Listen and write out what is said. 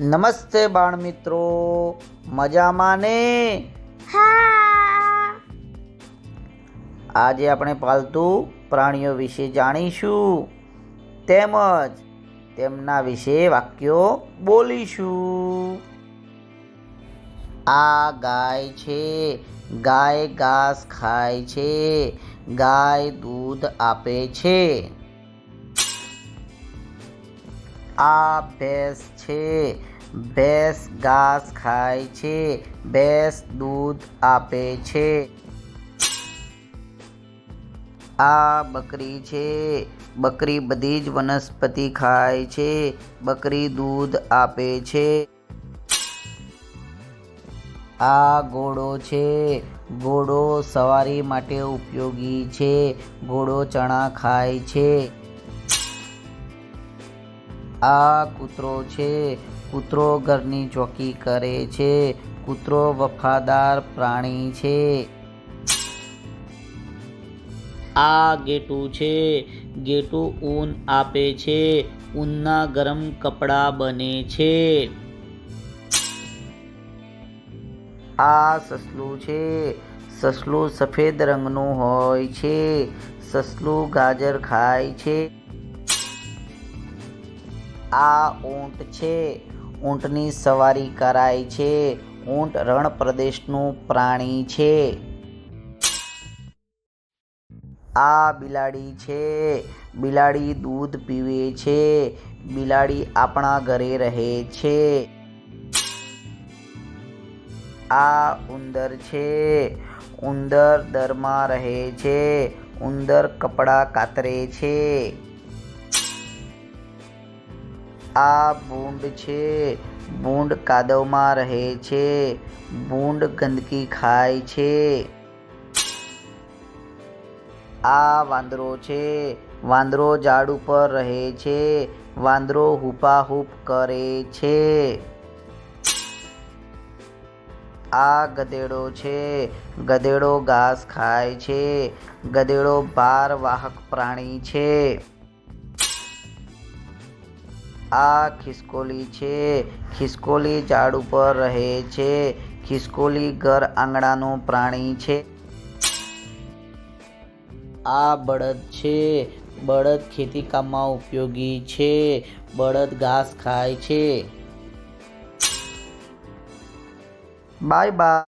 નમસ્તે બાળ મિત્રો. મજામાં ને? આજે આપણે પાલતુ પ્રાણીઓ વિશે જાણીશું. તેમજ તેમના વિશે વાક્યો બોલીશું. આ ગાય છે. ગાય ઘાસ ખાય છે. ગાય દૂધ આપે છે. આ ભેંસ છે. ભેંસ ઘાસ ખાય છે. ભેંસ દૂધ આપે છે. આ બકરી છે. બકરી બધી જ વનસ્પતિ ખાય છે. બકરી દૂધ આપે છે. આ ઘોડો છે. ઘોડો સવારી માટે ઉપયોગી છે. ઘોડો ચણા ખાય છે. આ કૂતરો છે. કૂતરો ઘરની ચોકી કરે છે. કૂતરો વફાદાર પ્રાણી છે. આ ગેટું છે. ગેટું ઊન આપે છે. ઊનના ગરમ કપડાં બને છે. આ સસલું છે. સસલું સફેદ રંગનું હોય છે. સસલું ગાજર ખાય છે. આ ઊંટ છે. ઊંટની સવારી કરાય છે. ઊંટ રણ પ્રદેશનું પ્રાણી છે. આ બિલાડી છે. બિલાડી દૂધ પીવે છે. બિલાડી આપણા ઘરે રહે છે. આ ઉંદર છે. ઉંદર દરમાં રહે છે. ઉંદર કપડાં કાતરે છે. આ ભૂંડ છે. ભૂંડ કાદવમાં રહે છે. ભૂંડ ગંદકી ખાય છે. આ વાંદરો છે. વાંદરો ઝાડ ઉપર રહે છે. વાંદરો હુપાહુપ કરે છે. આ ગધેડો છે. ગધેડો ઘાસ ખાય છે. ગધેડો ભાર વાહક પ્રાણી છે. આ ખિસકોલી છે. ખિસકોલી ઝાડ ઉપર રહે છે. ખિસકોલી ઘર આંગણાનું પ્રાણી છે. આ બળદ છે. બળદ ખેતી કામમાં ઉપયોગી છે. બળદ ઘાસ ખાય છે. Bye bye.